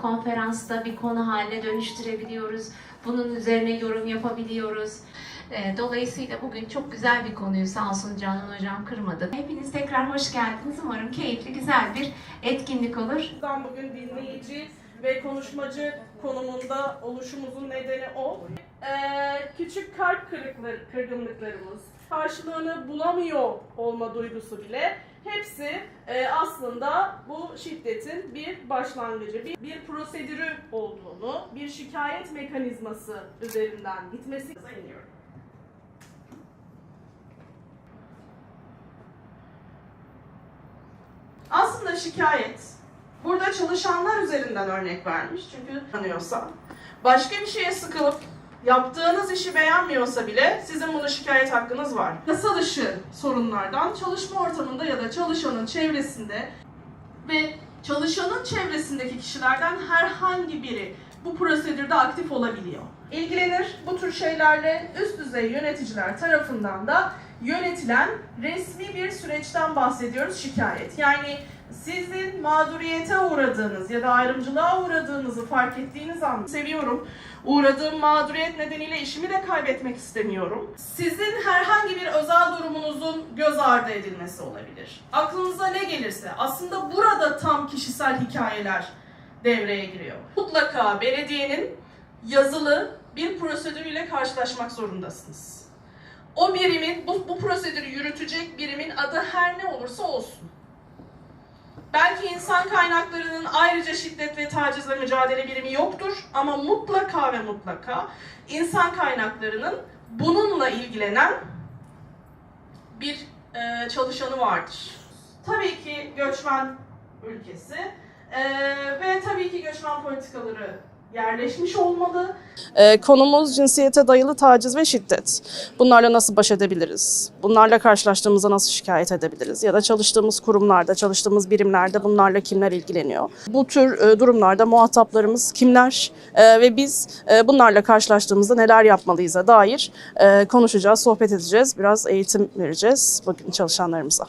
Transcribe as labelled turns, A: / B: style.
A: konferansta bir konu haline dönüştürebiliyoruz. Bunun üzerine yorum yapabiliyoruz. Ee, Dolayısıyla bugün çok güzel bir konuyu sağ olsun Canan Hocam kırmadı. Hepiniz tekrar hoş geldiniz. Umarım keyifli, güzel bir etkinlik olur.
B: Ben bugün dinleyici ve konuşmacı konumunda oluşumuzun nedeni o. Ee, küçük kalp kırıkları, kırgınlıklarımız, karşılığını bulamıyor olma duygusu bile hepsi e, aslında bu şiddetin bir başlangıcı, bir, bir prosedürü olduğunu, bir şikayet mekanizması üzerinden gitmesi isteniyor. Aslında şikayet burada çalışanlar üzerinden örnek vermiş çünkü tanıyorsa başka bir şeye sıkılıp yaptığınız işi beğenmiyorsa bile sizin bunu şikayet hakkınız var. Yasa dışı sorunlardan çalışma ortamında ya da çalışanın çevresinde ve çalışanın çevresindeki kişilerden herhangi biri bu prosedürde aktif olabiliyor. İlgilenir bu tür şeylerle üst düzey yöneticiler tarafından da yönetilen resmi bir süreçten bahsediyoruz şikayet. Yani sizin mağduriyete uğradığınız ya da ayrımcılığa uğradığınızı fark ettiğiniz an seviyorum. Uğradığım mağduriyet nedeniyle işimi de kaybetmek istemiyorum. Sizin herhangi bir özel durumunuzun göz ardı edilmesi olabilir. Aklınıza ne gelirse aslında burada tam kişisel hikayeler devreye giriyor. Mutlaka belediyenin yazılı bir prosedürüyle karşılaşmak zorundasınız. O birimin, bu, bu prosedürü yürütecek birimin adı her ne olursa olsun. Belki insan kaynaklarının ayrıca şiddet ve tacizle mücadele birimi yoktur ama mutlaka ve mutlaka insan kaynaklarının bununla ilgilenen bir e, çalışanı vardır. Tabii ki göçmen ülkesi e, ve tabii ki göçmen politikaları yerleşmiş olmalı.
C: Ee, konumuz cinsiyete dayalı taciz ve şiddet. Bunlarla nasıl baş edebiliriz? Bunlarla karşılaştığımızda nasıl şikayet edebiliriz? Ya da çalıştığımız kurumlarda, çalıştığımız birimlerde bunlarla kimler ilgileniyor? Bu tür e, durumlarda muhataplarımız kimler E, ve biz e, bunlarla karşılaştığımızda neler yapmalıyız'a dair e, konuşacağız, sohbet edeceğiz. Biraz eğitim vereceğiz bugün çalışanlarımıza.